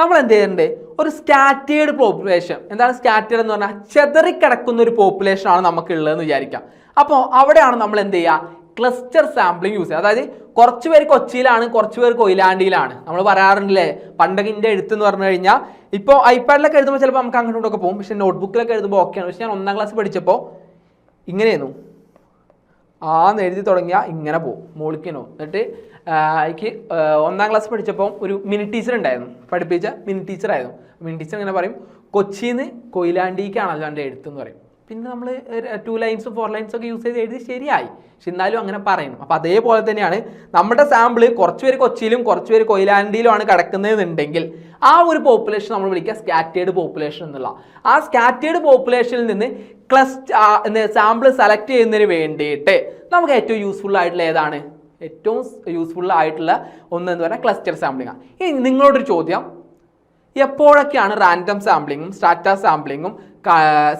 നമ്മൾ എന്ത് ചെയ്യുന്നുണ്ട്? ഒരു സ്കാറ്റേഡ് പോപ്പുലേഷൻ എന്താണ് സ്കാറ്റേഡ് എന്ന് പറഞ്ഞാൽ ചെതറിക്കിടക്കുന്ന ഒരു പോപ്പുലേഷൻ ആണ് നമുക്ക് ഉള്ളതെന്ന് വിചാരിക്കാം. അപ്പോൾ അവിടെയാണ് നമ്മൾ എന്ത് ചെയ്യുക? ക്ലസ്റ്റർ സാമ്പിളിംഗ് യൂസ് ചെയ്യുക അതായത് കുറച്ച് പേര് കൊച്ചിയിലാണ് കുറച്ച് പേര് കൊയിലാണ്ടിയിലാണ്. നമ്മൾ പറയാറുണ്ടല്ലേ? പണ്ടൊക്കെ എന്റെ എഴുത്ത് എന്ന് പറഞ്ഞു കഴിഞ്ഞാൽ ഇപ്പോൾ ഐപാഡിലൊക്കെ എഴുതുമ്പോൾ ചിലപ്പോൾ നമുക്ക് അങ്ങോട്ടും ഇങ്ങോട്ടൊക്കെ പോകും. പക്ഷേ നോട്ട്ബുക്കിലൊക്കെ എഴുതുമ്പോൾ ഓക്കെയാണ് പക്ഷേ ഞാൻ ഒന്നാം ക്ലാസ് പഠിച്ചപ്പോൾ ഇങ്ങനെയായിരുന്നു. ആന്ന് എഴുതി തുടങ്ങിയാൽ ഇങ്ങനെ പോകും മോളിക്കനോ എന്നിട്ട് എനിക്ക് ഒന്നാം ക്ലാസ് പഠിച്ചപ്പോൾ ഒരു മിനി ടീച്ചർ ഉണ്ടായിരുന്നു. പഠിപ്പിച്ച മിനി ടീച്ചറായിരുന്നു മിനി ടീച്ചർ ഇങ്ങനെ പറയും കൊച്ചിയിൽ നിന്ന് കൊയിലാണ്ടിക്കാണല്ലോ എന്റെ എഴുത്തെന്ന് പറയും. പിന്നെ നമ്മൾ ടു ലൈൻസും ഫോർ ലൈൻസും ഒക്കെ യൂസ് ചെയ്ത് എഴുതി ശരിയായി. പക്ഷെ എന്നാലും അങ്ങനെ പറയണം അപ്പോൾ അതേപോലെ തന്നെയാണ് നമ്മുടെ സാമ്പിൾ കുറച്ച് പേര് കൊച്ചിയിലും കുറച്ച് പേര് കൊയിലാണ്ടിയിലുമാണ് കിടക്കുന്നതെന്നുണ്ടെങ്കിൽ ആ ഒരു പോപ്പുലേഷൻ നമ്മൾ വിളിക്കുക സ്കാറ്റേഡ് പോപ്പുലേഷൻ എന്നുള്ള. ആ സ്കാറ്റേഡ് പോപ്പുലേഷനിൽ നിന്ന് ക്ലസ്റ്റ് സാമ്പിൾ സെലക്ട് ചെയ്യുന്നതിന് വേണ്ടിയിട്ട് നമുക്ക് ഏറ്റവും യൂസ്ഫുൾ ആയിട്ടുള്ള ഏതാണ്? ഏറ്റവും യൂസ്ഫുൾ ആയിട്ടുള്ള ഒന്ന് എന്ന് പറഞ്ഞാൽ ക്ലസ്റ്റർ സാമ്പിളിംഗ് ഇനി നിങ്ങളോടൊരു ചോദ്യം. എപ്പോഴൊക്കെയാണ് റാൻഡം സാമ്പിളിങ്ങും സ്റ്റാറ്റ സാമ്പിളിങ്ങും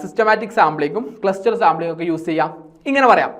സിസ്റ്റമാറ്റിക് സാമ്പിളിങ്ങും ക്ലസ്റ്റർ സാമ്പിളിങ്ങും ഒക്കെ യൂസ് ചെയ്യാം. ഇങ്ങനെ പറയാം.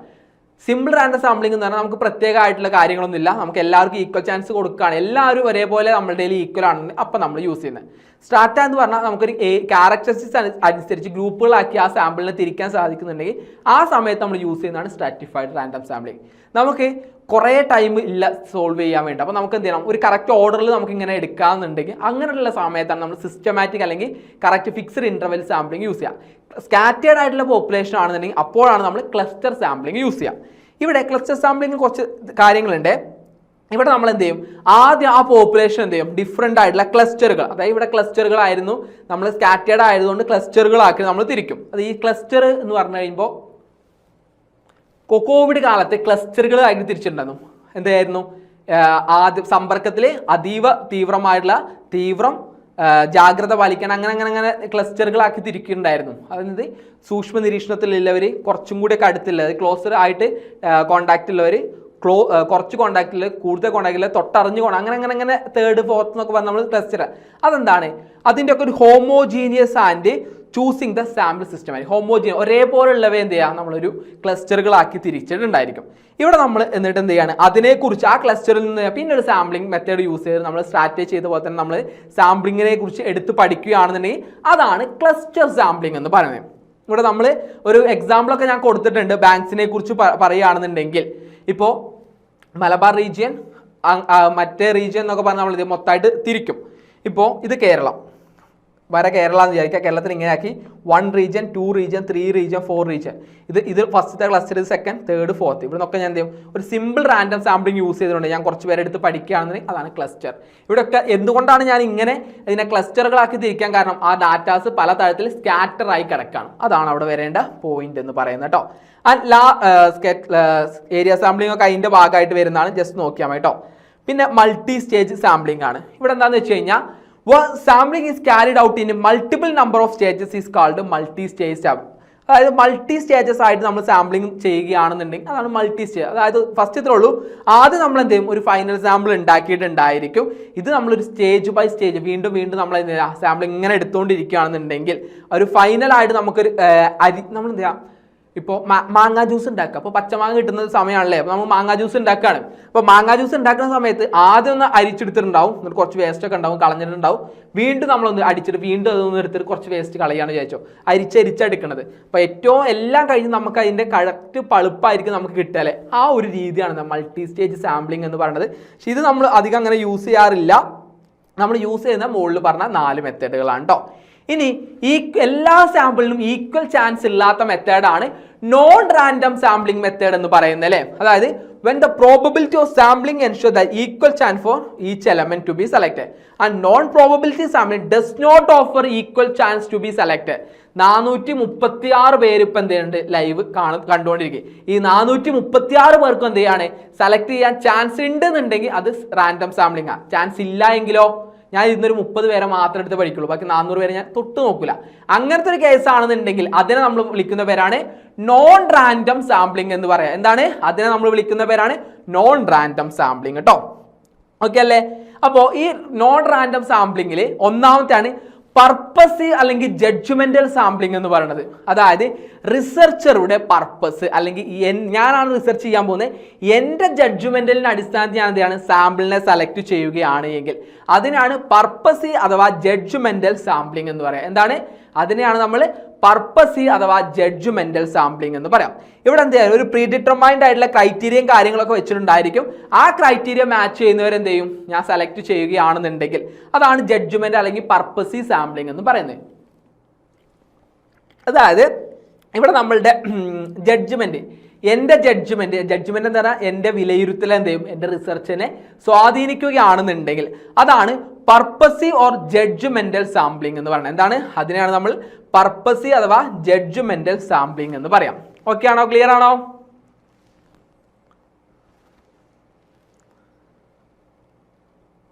സിമ്പിൾ റാൻഡം സാമ്പിളിംഗ് എന്ന് പറഞ്ഞാൽ നമുക്ക് പ്രത്യേകമായിട്ടുള്ള കാര്യങ്ങളൊന്നും ഇല്ല നമുക്ക് എല്ലാവർക്കും ഈക്വൽ ചാൻസ് കൊടുക്കുകയാണ്. എല്ലാവരും ഒരേപോലെ നമ്മളുടെ ഈക്വൽ ആണെന്ന് അപ്പം നമ്മൾ യൂസ് ചെയ്യുന്നത് സ്റ്റാറ്റ എന്ന് പറഞ്ഞാൽ നമുക്കൊരു ക്യാരക്ടറിസ്റ്റിക്സ് അനുസരിച്ച് ഗ്രൂപ്പുകളാക്കി ആ സാമ്പിളിനെ തിരിക്കാൻ സാധിക്കുന്നുണ്ടെങ്കിൽ ആ സമയത്ത് നമ്മൾ യൂസ് ചെയ്യുന്നതാണ് സ്ട്രാറ്റിഫൈഡ് റാൻഡം സാമ്പിളിംഗ് നമുക്ക് കുറേ ടൈം ഇല്ല സോൾവ് ചെയ്യാൻ വേണ്ടി. അപ്പോൾ നമുക്ക് എന്ത് ചെയ്യണം? ഒരു കറക്റ്റ് ഓർഡറിൽ നമുക്ക് ഇങ്ങനെ എടുക്കാമെന്നുണ്ടെങ്കിൽ അങ്ങനെയുള്ള സമയത്താണ് നമ്മൾ സിസ്റ്റമാറ്റിക് അല്ലെങ്കിൽ correct fixed interval sampling use ചെയ്യുക സ്കാറ്റേഡ് ആയിട്ടുള്ള പോപ്പുലേഷൻ ആണെന്നുണ്ടെങ്കിൽ അപ്പോഴാണ് നമ്മൾ ക്ലസ്റ്റർ സാമ്പിളിംഗ് യൂസ് ചെയ്യുക ഇവിടെ ക്ലസ്റ്റർ സാമ്പിളിംഗ് കുറച്ച് കാര്യങ്ങളുണ്ട്. ഇവിടെ നമ്മൾ എന്ത് ചെയ്യും? ആദ്യം ആ പോപ്പുലേഷൻ എന്ത് ചെയ്യും? ഡിഫറെന്റ് ആയിട്ടുള്ള ക്ലസ്റ്ററുകൾ അതായത് ഇവിടെ ക്ലസ്റ്ററുകളായിരുന്നു നമ്മൾ സ്കാറ്റേഡ് ആയതുകൊണ്ട് ക്ലസ്റ്ററുകളാക്കി നമ്മൾ തിരിക്കും. അത് ഈ ക്ലസ്റ്റർ എന്ന് പറഞ്ഞു കഴിയുമ്പോൾ കോവിഡ് കാലത്ത് അതിന് തിരിച്ചിട്ടുണ്ടായിരുന്നു. എന്തായിരുന്നു? ആദ്യ സമ്പർക്കത്തിൽ അതീവ തീവ്രമായിട്ടുള്ള തീവ്രം ജാഗ്രത പാലിക്കണം അങ്ങനെ അങ്ങനെ അങ്ങനെ ക്ലസ്റ്ററുകളാക്കി തിരിക്കുന്നുണ്ടായിരുന്നു. അതായത് സൂക്ഷ്മ നിരീക്ഷണത്തിലുള്ളവർ കുറച്ചും കൂടിയൊക്കെ അടുത്തുള്ളത്. ക്ലോസർ ആയിട്ട് കോണ്ടാക്റ്റ് ഉള്ളവർ ക്ലോ കുറച്ച് കോണ്ടാക്റ്റിൽ കൂടുതൽ കോണ്ടാക്റ്റിൽ തൊട്ടറിഞ്ഞു പോകണം അങ്ങനെ അങ്ങനെ അങ്ങനെ തേർഡ് ഫോർത്ത് എന്നൊക്കെ പറഞ്ഞ് നമ്മൾ ക്ലസ്റ്റർ അതെന്താണ്? അതിന്റെ ഒക്കെ ഒരു homogeneous and choosing the sample system ആയിരിക്കും. ഹോമോജിയൻ ഒരേപോലുള്ളവ എന്ത് ചെയ്യുക നമ്മളൊരു ക്ലസ്റ്ററുകളാക്കി തിരിച്ചിട്ടുണ്ടായിരിക്കും. ഇവിടെ നമ്മൾ എന്നിട്ട് എന്ത് ചെയ്യാണ്? അതിനെക്കുറിച്ച് ആ ക്ലസ്റ്ററിൽ നിന്ന് പിന്നെ ഒരു സാമ്പിളിംഗ് മെത്തേഡ് യൂസ് ചെയ്ത് നമ്മൾ സ്ട്രാറ്റജി ചെയ്ത പോലെ തന്നെ നമ്മൾ സാമ്പിളിങ്ങിനെ കുറിച്ച് എടുത്ത് പഠിക്കുകയാണെന്നുണ്ടെങ്കിൽ അതാണ് ക്ലസ്റ്റർ സാമ്പിളിംഗ് എന്ന് പറയുന്നത്. ഇവിടെ നമ്മൾ ഒരു എക്സാമ്പിളൊക്കെ ഞാൻ കൊടുത്തിട്ടുണ്ട്. ബാങ്ക്സിനെ കുറിച്ച് പറയുകയാണെന്നുണ്ടെങ്കിൽ. ഇപ്പോൾ മലബാർ റീജിയൻ മറ്റേ റീജിയൻ എന്നൊക്കെ പറഞ്ഞാൽ നമ്മൾ ഇത് മൊത്തമായിട്ട് തിരിക്കും. ഇപ്പോൾ ഇത് കേരളം. വര കേരള എന്ന് വിചാരിക്കുക. കേരളത്തിൽ ഇങ്ങനെ ആക്കി. One region two region three region four region ഇത് ഇത് ഫസ്റ്റത്തെ ക്ലസ്റ്റർ ഇത് സെക്കൻഡ് തേർഡ് ഫോർത്ത് ഇവിടെ നിന്നൊക്കെ ഞാൻ എന്ത് ചെയ്യും ഒരു സിമ്പിൾ റാൻഡം സാമ്പിളിംഗ് യൂസ് ചെയ്തിട്ടുണ്ട്. ഞാൻ കുറച്ച് പേരെ എടുത്ത് പഠിക്കുകയാണെന്നുണ്ടെങ്കിൽ അതാണ് ക്ലസ്റ്റർ ഇവിടെയൊക്കെ എന്തുകൊണ്ടാണ് ഞാൻ ഇങ്ങനെ ഇതിനെ ക്ലസ്റ്ററുകളാക്കി തിരിക്കാൻ കാരണം? ആ ഡാറ്റാസ് പല തരത്തിൽ സ്കാറ്റർ ആയി കിടക്കാണ്. അതാണ് അവിടെ വരേണ്ട പോയിന്റ് എന്ന് പറയുന്നത് കേട്ടോ ആൻഡ് ലാ ഏരിയ സാമ്പിളിംഗ് ഒക്കെ അതിന്റെ ഭാഗമായിട്ട് വരുന്നതാണ്. ജസ്റ്റ് നോക്കിയാൽ കേട്ടോ പിന്നെ മൾട്ടി സ്റ്റേജ് സാമ്പിളിംഗ് ആണ്. ഇവിടെ എന്താണെന്ന് വെച്ച് കഴിഞ്ഞാൽ sampling is carried out in multiple number of stages is called multi stage അതായത് മൾട്ടി സ്റ്റേജസ് ആയിട്ട് നമ്മൾ സാമ്പിളിംഗ് ചെയ്യുകയാണെന്നുണ്ടെങ്കിൽ അതാണ് മൾട്ടി സ്റ്റേജ് അതായത് ഫസ്റ്റ് ഇത്രേ ഉള്ളൂ. ആദ്യം നമ്മൾ എന്ത് ചെയ്യും? ഒരു ഫൈനൽ സാമ്പിൾ ഉണ്ടാക്കിയിട്ടുണ്ടായിരിക്കും. ഇത് നമ്മളൊരു സ്റ്റേജ് ബൈ സ്റ്റേജ് വീണ്ടും വീണ്ടും നമ്മൾ സാമ്പിൾ ഇങ്ങനെ എടുത്തുകൊണ്ടിരിക്കുകയാണെന്നുണ്ടെങ്കിൽ ഒരു ഫൈനലായിട്ട് നമുക്കൊരു അരി നമ്മൾ എന്ത് ചെയ്യാം? ഇപ്പോൾ മാങ്ങ ജ്യൂസ് ഉണ്ടാക്കുക. അപ്പോൾ പച്ചമാങ്ങ കിട്ടുന്ന സമയമാണല്ലേ അപ്പോൾ നമ്മൾ മാങ്ങ ജ്യൂസ് ഉണ്ടാക്കുകയാണ്. അപ്പോൾ മാങ്ങ ജ്യൂസ് ഉണ്ടാക്കുന്ന സമയത്ത് ആദ്യം ഒന്ന് അരിച്ചെടുത്തിട്ടുണ്ടാവും. എന്നിട്ട് കുറച്ച് വേസ്റ്റ് ഒക്കെ ഉണ്ടാവും കളഞ്ഞിട്ടുണ്ടാവും. വീണ്ടും നമ്മളൊന്ന് അടിച്ചിട്ട് വീണ്ടും അതൊന്ന് എടുത്തിട്ട് കുറച്ച് വേസ്റ്റ് കളയാണ് വിചാരിച്ചോ അരിച്ചരിച്ചെടുക്കണത്. അപ്പോൾ ഏറ്റവും എല്ലാം കഴിഞ്ഞ് നമുക്ക് അതിന്റെ കറക്റ്റ് പളുപ്പായിരിക്കും നമുക്ക് കിട്ടുക ആ ഒരു രീതിയാണ് മൾട്ടി സ്റ്റേജ് സാമ്പിളിംഗ് എന്ന് പറയുന്നത്. പക്ഷേ ഇത് നമ്മൾ അധികം അങ്ങനെ യൂസ് ചെയ്യാറില്ല. നമ്മൾ യൂസ് ചെയ്യുന്ന മുകളിൽ പറഞ്ഞ നാല് മെത്തേഡുകളാണ് കേട്ടോ ഇനി ഈ എല്ലാ സാമ്പിളിനും ഈക്വൽ ചാൻസ് ഇല്ലാത്ത മെത്തേഡാണ് നോൺ റാൻഡം സാമ്പിളിംഗ് മെത്തേഡ് എന്ന് പറയുന്നത് അല്ലേ? അതായത് when the probability of sampling ensure the equal chance for each element to be selected and non probability sampling does not offer equal chance to be selected നാനൂറ്റി മുപ്പത്തി ആറ് പേര് ഇപ്പം എന്ത് ചെയ്യുന്നുണ്ട്? ലൈവ് കാണു കണ്ടുകൊണ്ടിരിക്കുക ഈ നാനൂറ്റി മുപ്പത്തി ആറ് പേർക്കും എന്ത് ചെയ്യാണ്? സെലക്ട് ചെയ്യാൻ ചാൻസ് ഉണ്ട് എന്നുണ്ടെങ്കിൽ അത് റാൻഡം സാമ്പിളിംഗ് ആണ് ചാൻസ് ഇല്ല എങ്കിലോ ഞാൻ ഇന്നൊരു മുപ്പത് പേരെ മാത്രം എടുത്ത് പഠിക്കുള്ളൂ. ബാക്കി നാനൂറ് പേരെ ഞാൻ തൊട്ട് നോക്കില്ല അങ്ങനത്തെ ഒരു കേസ് ആണെന്നുണ്ടെങ്കിൽ അതിനെ നമ്മൾ വിളിക്കുന്ന പേരാണ് നോൺ റാൻഡം സാമ്പിളിംഗ് എന്ന് പറയാം. എന്താണ്? അതിനെ നമ്മൾ വിളിക്കുന്ന പേരാണ് നോൺ റാൻഡം സാമ്പിളിംഗ് കേട്ടോ ഓക്കെ അല്ലേ? അപ്പോൾ ഈ നോൺ റാൻഡം സാമ്പിളിങ്ങിൽ ഒന്നാമത്തെയാണ് പർപ്പസ് അല്ലെങ്കിൽ ജഡ്ജ്മെന്റൽ സാമ്പിളിംഗ് എന്ന് പറയുന്നത്. അതായത് റിസർച്ചറുടെ പർപ്പസ് അല്ലെങ്കിൽ ഞാനാണ് റിസർച്ച് ചെയ്യാൻ പോകുന്നത്. എന്റെ ജഡ്ജ്മെന്റലിന്റെ അടിസ്ഥാനത്തിൽ ഞാൻ എന്താണ് സാമ്പിളിനെ സെലക്ട് ചെയ്യുകയാണ് എങ്കിൽ. അതിനാണ് പർപ്പസ് അഥവാ ജഡ്ജ്മെന്റൽ സാമ്പിളിംഗ് എന്ന് പറയാം എന്താണ്? അതിനെയാണ് നമ്മൾ പർപ്പസി അഥവാ ജഡ്ജ്മെന്റൽ സാമ്പിളിംഗ് എന്ന് പറയാം. ഇവിടെ എന്ത് ചെയ്യാം? ഒരു പ്രീ ഡിറ്റർമൈൻഡ് ആയിട്ടുള്ള ക്രൈറ്റീരിയയും കാര്യങ്ങളൊക്കെ വെച്ചിട്ടുണ്ടായിരിക്കും. ആ ക്രൈറ്റീരിയ മാച്ച് ചെയ്യുന്നവർ എന്ത് ചെയ്യും? ഞാൻ സെലക്ട് ചെയ്യുകയാണെന്നുണ്ടെങ്കിൽ അതാണ് ജഡ്ജ്മെന്റ് അല്ലെങ്കിൽ പർപ്പസി സാമ്പിളിംഗ് എന്ന് പറയുന്നത്. അതായത് ഇവിടെ നമ്മളുടെ ജഡ്ജ്മെന്റ് എന്റെ ജഡ്ജ്മെന്റ് ജഡ്ജ്മെന്റ് എന്ന് പറഞ്ഞാൽ എന്റെ വിലയിരുത്തൽ എന്ത് ചെയ്യും? എന്റെ റിസർച്ചിനെ സ്വാധീനിക്കുകയാണെന്നുണ്ടെങ്കിൽ അതാണ് പർപ്പസീവ് ഓർ ജഡ്ജ്മെന്റൽ സാമ്പിളിംഗ് എന്ന് പറയുന്നത് എന്താണ്? അതിനെയാണ് നമ്മൾ പർപ്പസീവ് അഥവാ ജഡ്ജ്മെന്റൽ സാമ്പിളിംഗ് എന്ന് പറയാം. ഓക്കെ ആണോ? ക്ലിയർ ആണോ?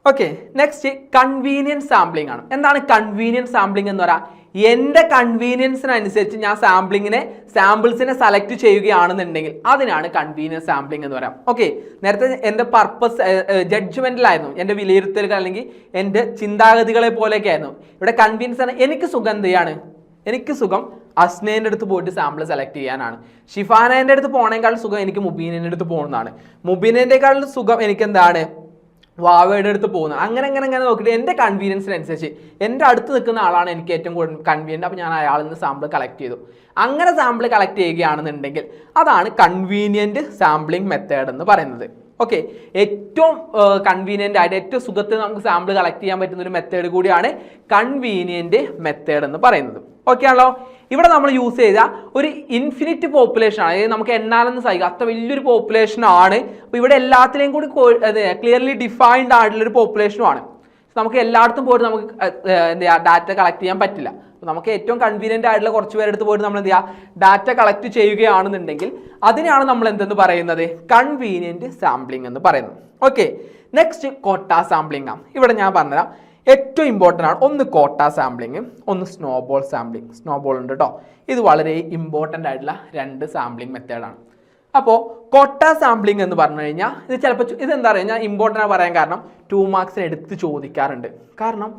ഓക്കെ നെക്സ്റ്റ് കൺവീനിയൻസ് സാമ്പിളിംഗ് ആണ്. എന്താണ് കൺവീനിയൻസ് സാമ്പിളിംഗ് എന്ന് പറയാം? എന്റെ കൺവീനിയൻസിനനുസരിച്ച് ഞാൻ സാമ്പിളിങ്ങിനെ സാമ്പിൾസിനെ സെലക്ട് ചെയ്യുകയാണെന്നുണ്ടെങ്കിൽ അതിനാണ് കൺവീനിയൻസ് സാമ്പിളിംഗ് എന്ന് പറയാം. ഓക്കെ നേരത്തെ എന്റെ പർപ്പസ് ജഡ്ജ്മെന്റിലായിരുന്നു എന്റെ വിലയിരുത്തലുകൾ അല്ലെങ്കിൽ എന്റെ ചിന്താഗതികളെ പോലെയൊക്കെ ആയിരുന്നു. ഇവിടെ കൺവീനിയൻസ് ആണ്. എനിക്ക് സുഖം എന്ത് ചെയ്യാണ്? എനിക്ക് സുഖം അസ്നേന്റെ അടുത്ത് പോയിട്ട് സാമ്പിൾ സെലക്ട് ചെയ്യാനാണ്. ഷിഫാനേന്റെ അടുത്ത് പോണേക്കാൾ സുഖം എനിക്ക് മുബീനേന്റെ അടുത്ത് പോകുന്നതാണ് മുബീനേന്റെക്കാളും സുഖം എനിക്ക് എന്താണ് വാവയുടെ അടുത്ത് പോകുന്നത്. അങ്ങനെ അങ്ങനെ അങ്ങനെ നോക്കിയിട്ട് എന്റെ കൺവീനിയൻസിനനുസരിച്ച് എന്റെ അടുത്ത് നിൽക്കുന്ന ആളാണ് എനിക്ക് ഏറ്റവും കൂടുതൽ കൺവീനിയന്റ് അപ്പോൾ ഞാൻ അയാളിൽ നിന്ന് സാമ്പിൾ കളക്ട് ചെയ്തു. അങ്ങനെ സാമ്പിൾ കളക്ട് ചെയ്യുകയാണെന്നുണ്ടെങ്കിൽ അതാണ് കൺവീനിയന്റ് സാമ്പിളിംഗ് മെത്തേഡ് എന്ന് പറയുന്നത്. ഓക്കെ ഏറ്റവും കൺവീനിയന്റ് ആയിട്ട് ഏറ്റവും സുഖത്തിൽ നമുക്ക് സാമ്പിൾ കളക്ട് ചെയ്യാൻ പറ്റുന്ന ഒരു മെത്തേഡ് കൂടിയാണ് കൺവീനിയന്റ് മെത്തേഡ് എന്ന് പറയുന്നത്. ഓക്കെ ആണല്ലോ? ഇവിടെ നമ്മൾ യൂസ് ചെയ്ത ഒരു ഇൻഫിനിറ്റ് പോപ്പുലേഷൻ ആണ്. അതായത് നമുക്ക് എണ്ണാലെന്ന് സഹിക്കും. അത്ര വലിയൊരു പോപ്പുലേഷൻ ആണ്. അപ്പോൾ ഇവിടെ എല്ലാത്തിലെയും കൂടി ക്ലിയർലി ഡിഫൈൻഡ് ആയിട്ടുള്ള ഒരു പോപ്പുലേഷനും ആണ്. നമുക്ക് എല്ലായിടത്തും പോയിട്ട് നമുക്ക് എന്താ ഡാറ്റ കളക്ട് ചെയ്യാൻ പറ്റില്ല. നമുക്ക് ഏറ്റവും കൺവീനിയന്റ് ആയിട്ടുള്ള കുറച്ച് പേരെടുത്ത് പോയിട്ട് നമ്മൾ എന്ത് ചെയ്യുക ഡാറ്റ കളക്ട് ചെയ്യുകയാണെന്നുണ്ടെങ്കിൽ അതിനാണ് നമ്മൾ എന്തെന്ന് പറയുന്നത്? കൺവീനിയന്റ് സാമ്പിളിംഗ് എന്ന് പറയുന്നത്. ഓക്കെ നെക്സ്റ്റ് കോട്ട സാമ്പിളിംഗ് ആണ്. ഇവിടെ ഞാൻ പറഞ്ഞുതരാം. ഏറ്റവും ഇമ്പോർട്ടന്റ് ആണ് ഒന്ന് കോട്ട സാമ്പിളിങ് ഒന്ന് സ്നോബോൾ സാമ്പിളിങ് സ്നോബോൾ ഉണ്ട് കേട്ടോ ഇത് വളരെ ഇമ്പോർട്ടന്റ് ആയിട്ടുള്ള രണ്ട് സാമ്പിളിങ് മെത്തേഡാണ് അപ്പോൾ കോട്ട സാമ്പിളിംഗ് എന്ന് പറഞ്ഞു കഴിഞ്ഞാൽ ഇത് ചിലപ്പോൾ ഇത് എന്താ പറയുക? ഞാൻ ഇമ്പോർട്ടന്റ് പറയാൻ കാരണം ടു മാർക്സിന് എടുത്ത് ചോദിക്കാറുണ്ട്. കാരണം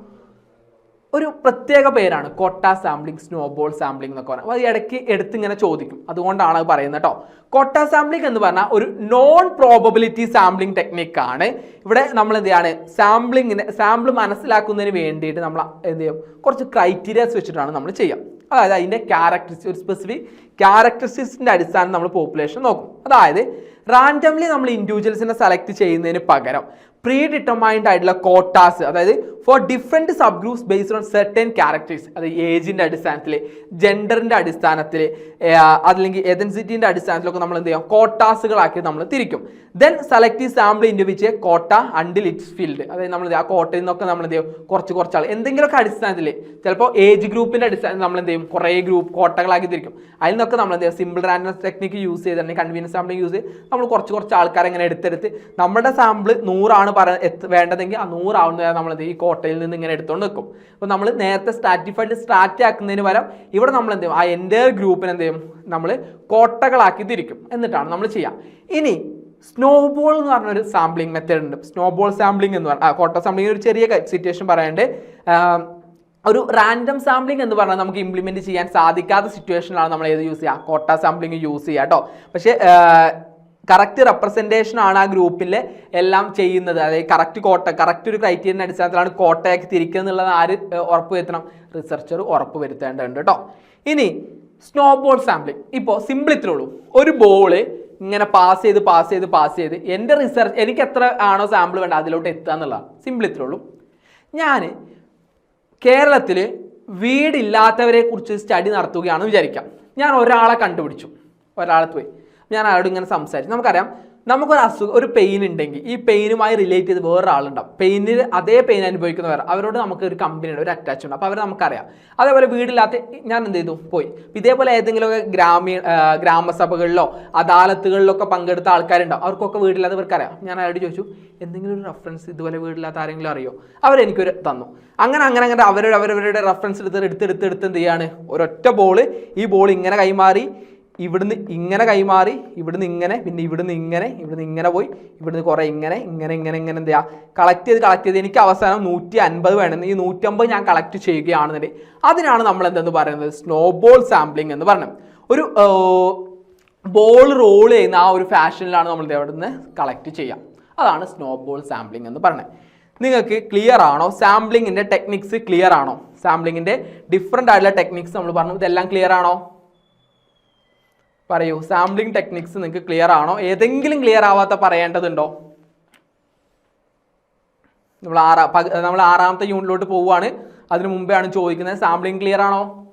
ഒരു പ്രത്യേക പേരാണ്. കോട്ട സാമ്പിളിംഗ് സ്നോബോൾ സാമ്പിളിംഗ് എന്നൊക്കെ പറഞ്ഞാൽ അത് ഇടയ്ക്ക് എടുത്ത് ഇങ്ങനെ ചോദിക്കും. അതുകൊണ്ടാണ് അത് പറയുന്നത് കേട്ടോ. കോട്ട സാമ്പിളിംഗ് എന്ന് പറഞ്ഞാൽ ഒരു നോൺ പ്രോബബിലിറ്റി സാമ്പിളിംഗ് ടെക്നിക്കാണ് ഇവിടെ നമ്മൾ എന്ത് ചെയ്യാണ്? സാമ്പിളിങ്ങിന് സാമ്പിൾ മനസ്സിലാക്കുന്നതിന് വേണ്ടിയിട്ട് നമ്മൾ എന്ത് ചെയ്യും? കുറച്ച് ക്രൈറ്റീരിയാസ് വെച്ചിട്ടാണ് നമ്മൾ ചെയ്യുക. അതായത് അതിന്റെ ക്യാരക്ടറിസ്റ്റിക് ഒരു സ്പെസിഫിക് ക്യാരക്ടറിസ്റ്റിക്സിന്റെ അടിസ്ഥാനം നമ്മൾ പോപ്പുലേഷൻ നോക്കും. അതായത് റാൻഡംലി നമ്മൾ ഇൻഡിവിജ്വൽസിനെ സെലക്ട് ചെയ്യുന്നതിന് പകരം പ്രീ ഡിറ്റർമൈൻഡ് ആയിട്ടുള്ള കോട്ടാസ് അതായത് for different sub groups based on certain characters അത് ഏജിന്റെ അടിസ്ഥാനത്തിൽ ജെൻഡറിന്റെ അടിസ്ഥാനത്തിൽ അല്ലെങ്കിൽ എതൻസിറ്റിന്റെ അടിസ്ഥാനത്തിലൊക്കെ നമ്മൾ എന്ത് ചെയ്യാം? കോട്ടാസുകളാക്കി നമ്മൾ തിരിക്കും. Then select sample individual quota until it's filled അതായത് നമ്മൾ ആ കോട്ടയിൽ നിന്നൊക്കെ നമ്മൾ എന്ത് ചെയ്യും? കുറച്ച് കുറച്ച് ആൾ എന്തെങ്കിലുമൊക്കെ അടിസ്ഥാനത്തിൽ ചിലപ്പോൾ ഏജ് ഗ്രൂപ്പിന്റെ അടിസ്ഥാനത്തിൽ നമ്മൾ എന്ത് ചെയ്യും? കുറേ ഗ്രൂപ്പ് കോട്ടകളാക്കി തിരിക്കും. അതിൽ നിന്നൊക്കെ നമ്മൾ എന്ത് ചെയ്യും? സിമ്പിൾ റാൻഡം ടെക്നിക്ക് യൂസ് ചെയ്ത് കൺവീനിയൻസ് സാമ്പിൾ യൂസ് ചെയ്ത് നമ്മൾ കുറച്ച് കുറച്ച് ആൾക്കാരെ ഇങ്ങനെ എടുത്തെടുത്ത് നമ്മുടെ സാമ്പിൾ നൂറാണ് പറ വേണ്ടതെങ്കിൽ ആ നൂറാവുന്ന നമ്മൾ എന്ത് ഈ കോട്ടയിൽ നിന്ന് ഇങ്ങനെ എടുത്തുകൊണ്ട് നിൽക്കും അപ്പോൾ നമ്മൾ നേരത്തെ സ്റ്റാറ്റിഫൈഡ് സ്റ്റാർട്ട് ആക്കുന്നതിന് പകരം ഇവിടെ നമ്മൾ എന്ത് ചെയ്യും? ആ എന്റെ ഗ്രൂപ്പിന് എന്ത് ചെയ്യും? നമ്മൾ കോട്ടകളാക്കി തിരിക്കും. എന്നിട്ടാണ് നമ്മൾ ചെയ്യുക ഇനി സ്നോബോൾ എന്ന് പറഞ്ഞൊരു സാമ്പിളിംഗ് മെത്തേഡ് ഉണ്ട്. സ്നോബോൾ സാമ്പിളിംഗ് എന്ന് പറഞ്ഞാൽ കോട്ട സാമ്പിളിംഗ് ഒരു ചെറിയ സിറ്റുവേഷൻ പറയാണ്ട്. ഒരു റാൻഡം സാമ്പിളിംഗ് എന്ന് പറഞ്ഞാൽ നമുക്ക് ഇംപ്ലിമെന്റ് ചെയ്യാൻ സാധിക്കാത്ത സിറ്റുവേഷനിലാണ് നമ്മൾ ഏത് യൂസ് ചെയ്യുക കോട്ട സാമ്പിളിംഗ് യൂസ് ചെയ്യുക കേട്ടോ പക്ഷേ കറക്റ്റ് റെപ്രസെന്റേഷൻ ആണ് ആ ഗ്രൂപ്പിൽ എല്ലാം ചെയ്യുന്നത്. അതായത് കറക്റ്റ് കോട്ട കറക്റ്റ് ഒരു ക്രൈറ്റീരിയൻ അടിസ്ഥാനത്തിലാണ് കോട്ടയാക്കി തിരിക്കുക എന്നുള്ളത് ആര് ഉറപ്പ് വരുത്തണം റിസർച്ചർ ഉറപ്പ് വരുത്തേണ്ടതുണ്ട് കേട്ടോ ഇനി സ്നോബോൾ സാമ്പിളിംഗ് ഇപ്പോൾ സിമ്പിൾ ഇത്രേ ഉള്ളൂ. ഒരു ബോൾ ഇങ്ങനെ പാസ് ചെയ്ത് പാസ് ചെയ്ത് പാസ് ചെയ്ത് എന്റെ റിസർച്ച് എനിക്ക് എത്ര ആണോ സാമ്പിൾ വേണ്ട അതിലോട്ട് എത്തുക എന്നുള്ളതാണ്. സിമ്പിൾ ഇത്രേ ഉള്ളൂ. ഞാൻ കേരളത്തിൽ വീടില്ലാത്തവരെ കുറിച്ച് സ്റ്റഡി നടത്തുകയാണെന്ന് വിചാരിക്കാം. ഞാൻ ഒരാളെ കണ്ടുപിടിച്ചു. ഒരാളെ പോയി. ഞാൻ അയാളോട് ഇങ്ങനെ സംസാരിച്ചു നമുക്കറിയാം നമുക്കൊരു അസുഖം ഒരു പെയിൻ ഉണ്ടെങ്കിൽ ഈ പെയിനുമായി റിലേറ്റ് ചെയ്ത് വേറൊരാളുണ്ടാവും. പെയിനിൽ അതേ പെയിൻ അനുഭവിക്കുന്നവർ അവരോട് നമുക്ക് ഒരു ഉണ്ട് ഒരു അറ്റാച്ച് ഉണ്ട്. അപ്പോൾ അവർ നമുക്കറിയാം. അതേപോലെ വീടില്ലാത്ത ഞാൻ എന്ത് ചെയ്തു? പോയി. ഇതേപോലെ ഏതെങ്കിലുമൊക്കെ ഗ്രാമീണ ഗ്രാമസഭകളിലോ അദാലത്തുകളിലൊക്കെ പങ്കെടുത്ത ആൾക്കാരുണ്ടാവും അവർക്കൊക്കെ വീടില്ലാത്തവർക്കറിയാം ഞാൻ അയാളോട് ചോദിച്ചു എന്തെങ്കിലും ഒരു റെഫറൻസ് ഇതുപോലെ വീടില്ലാത്ത ആരെങ്കിലും അറിയോ? അവരെനിക്കൊരു തന്നു. അങ്ങനെ അങ്ങനെ അങ്ങനെ അവരുടെ അവരവരുടെ റെഫറൻസ് എടുത്ത് എടുത്ത് എടുത്ത് എടുത്ത് എന്ത് ചെയ്യാണ്? ഒരൊറ്റ ബോൾ ഈ ബോൾ ഇങ്ങനെ കൈമാറി ഇവിടുന്ന് ഇങ്ങനെ കൈമാറി ഇവിടുന്ന് ഇങ്ങനെ പിന്നെ ഇവിടുന്ന് ഇങ്ങനെ ഇവിടുന്ന് ഇങ്ങനെ പോയി ഇവിടുന്ന് കുറേ ഇങ്ങനെ ഇങ്ങനെ ഇങ്ങനെ ഇങ്ങനെ എന്താ കളക്ട് ചെയ്ത് കളക്ട് ചെയ്ത് എനിക്ക് അവസാനം നൂറ്റി അൻപത് വേണം. ഈ നൂറ്റമ്പത് ഞാൻ കളക്ട് ചെയ്യുകയാണെന്നുണ്ടെങ്കിൽ അതിനാണ് നമ്മൾ എന്തെന്ന് പറയുന്നത്? സ്നോബോൾ സാമ്പിളിംഗ് എന്ന് പറയുന്നത് ഒരു ബോൾ റോൾ ചെയ്യുന്ന ആ ഒരു ഫാഷനിലാണ് നമ്മൾ ഇവിടെ നിന്ന് കളക്ട് ചെയ്യുക അതാണ് സ്നോബോൾ സാമ്പിളിംഗ് എന്ന് പറയുന്നത് നിങ്ങൾക്ക് ക്ലിയർ ആണോ? സാമ്പിളിങ്ങിന്റെ ടെക്നിക്സ് ക്ലിയർ ആണോ? സാമ്പിളിങ്ങിന്റെ ഡിഫറെന്റ് ആയിട്ടുള്ള ടെക്നിക്സ് നമ്മൾ പറഞ്ഞു. ഇതെല്ലാം ക്ലിയർ ആണോ? പറയൂ. സാമ്പിളിംഗ് ടെക്നിക്സ് നിങ്ങൾക്ക് ക്ലിയർ ആണോ? ഏതെങ്കിലും ക്ലിയർ ആവാത്ത പറയേണ്ടതുണ്ടോ? നമ്മൾ ആറാ നമ്മൾ ആറാമത്തെ യൂണിറ്റിലോട്ട് പോവുകയാണ് അതിനു മുമ്പേ ആണ് ചോദിക്കുന്നത്. സാമ്പിളിംഗ് ക്ലിയർ ആണോ?